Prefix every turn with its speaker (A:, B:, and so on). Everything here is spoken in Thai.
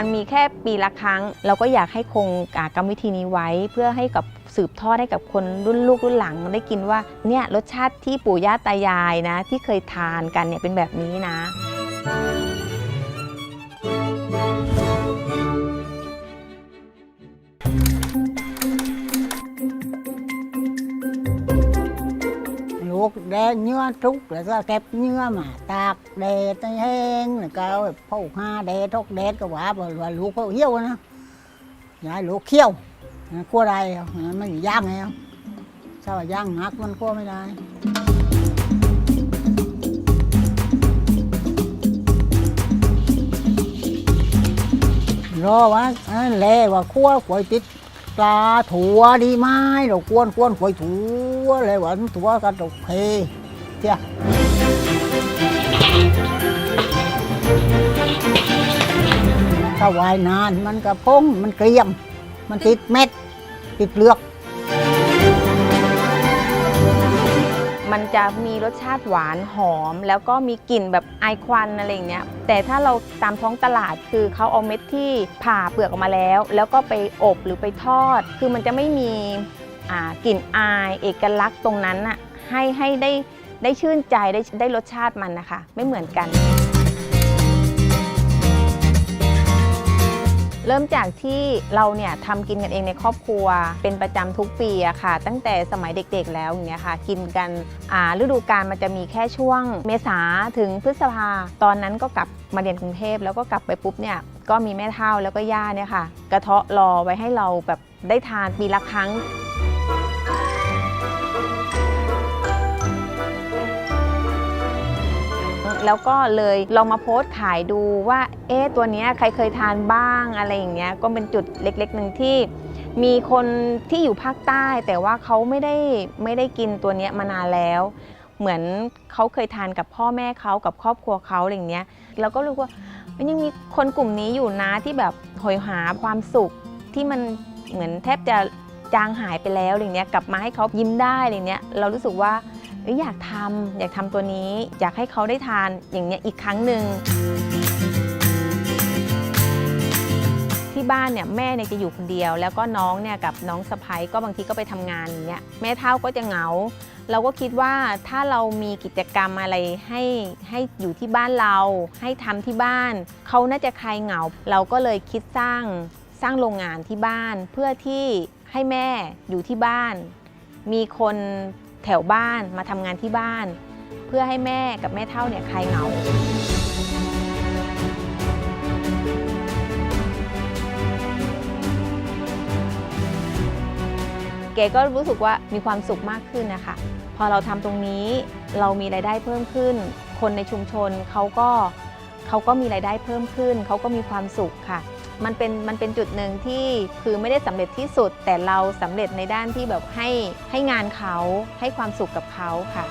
A: มันมีแค่ปีละครั้ง เราก็อยากให้คงกรรมวิธีนี้ไว้ เพื่อให้กับสืบทอดให้กับคนรุ่นลูกรุ่นหลังได้กินว่าเนี่ยรสชาติที่ปู่ย่าตายายนะ ที่เคยทานกันเนี่ยเป็นแบบนี้นะ
B: ลูกแดงเนื้อทุกแล้วก็เก็บเนื้อมาตากแดดให้แห้งแล้วก็เอห้าแดดทกแดดก็ว่าบ่ว่าลูกเขาเหี่ยวนะยายลูกเขี้ยวนะคั่วอาไรม่ย่างไงถ้าว่าย่างหักมันคั่วไม่ได้รอว่าอันแลว่าคั่วกวยติด ปลาถั่วดีไหมเรากวนกวนกวยถั่วเลยว่าถั่วกันตกเพเจ้าถ้าวายนานมันกระพงมันเกรียม มันติดเม็ด ติดเปลือก
A: มันจะมีรสชาติหวานหอม แล้วก็มีกลิ่นแบบไอควันอะไรอย่างเงี้ยแต่ถ้าเราตามท้องตลาดคือเขาเอาเม็ดที่ผ่าเปลือกออกมาแล้ว แล้วก็ไปอบหรือไปทอด คือมันจะไม่มีกลิ่นอายเอกลักษณ์ตรงนั้นอะให้ให้ได้ได้ชื่นใจได้ได้รสชาติมันนะคะ ไม่เหมือนกัน เริ่มจากที่เราเนี่ยทำกินกันเองในครอบครัว เป็นประจำทุกปีอะค่ะ ตั้งแต่สมัยเด็กๆแล้วอย่างเงี้ยค่ะ กินกันอ่าฤดูกาลมันจะมีแค่ช่วงเมษาถึงพฤษภา ตอนนั้นก็กลับมาเรียนกรุงเทพแล้วก็กลับไปปุ๊บเนี่ยก็มีแม่เท่าแล้วก็ย่าเนี่ยค่ะ กระเทาะรอไว้ให้เราแบบได้ทานปีละครั้ง แล้วก็เลยลองมาโพสต์ขายดูว่าเอ๊ะตัวนี้ใครเคยทานบ้างอะไรอย่างเงี้ยก็เป็นจุดเล็กๆหนึ่งที่ มีคนที่อยู่ภาคใต้ แต่ว่าเขาไม่ได้ไม่ได้กินตัวนี้มานานแล้วเหมือนเขาเคยทานกับพ่อแม่เขากับครอบครัวเขาอะไรอย่างเงี้ยเราก็รู้ว่ามันยังมีคนกลุ่มนี้อยู่นะที่แบบหอยหาความสุขที่มันเหมือนแทบจะจางหายไปแล้วอะไรเงี้ยกลับมาให้เขายิ้มได้อะไรเงี้ยเรารู้สึกว่า อ้ยอยากทำอยากทำตัวนี้ อยากให้เขาได้ทานอย่างเนี้ยอีกครั้งหนึ่งที่บ้านเนี่ยแม่เนี่ยจะอยู่คนเดียว แล้วก็น้องเนี่ยกับน้องสะพ้ยก็บางทีก็ไปทำงานอย่างเงี้ยแม่เท่าก็จะเหงา เราก็คิดว่าถ้าเรามีกิจกรรมอะไรให้ให้อยู่ที่บ้านเรา ให้ทำที่บ้าน เขาน่าจะคลายเหงา เราก็เลยคิดสร้างสร้างโรงงานที่บ้าน เพื่อที่ให้แม่อยู่ที่บ้าน มีคน แถวบ้านมาทำงานที่บ้าน เพื่อให้แม่กับแม่เท่าเนี่ยคลายเหงาเก๋ก็รู้สึกว่ามีความสุขมากขึ้นนะคะ พอเราทำตรงนี้เรามีรายได้เพิ่มขึ้น คนในชุมชนเขาก็เขาก็มีรายได้เพิ่มขึ้น เขาก็มีความสุขค่ะ มันเป็นมันเป็นจุดหนึ่งที่คือไม่ได้สำเร็จที่สุด แต่เราสำเร็จในด้านที่แบบให้ให้งานเขาให้ความสุขกับเขาค่ะ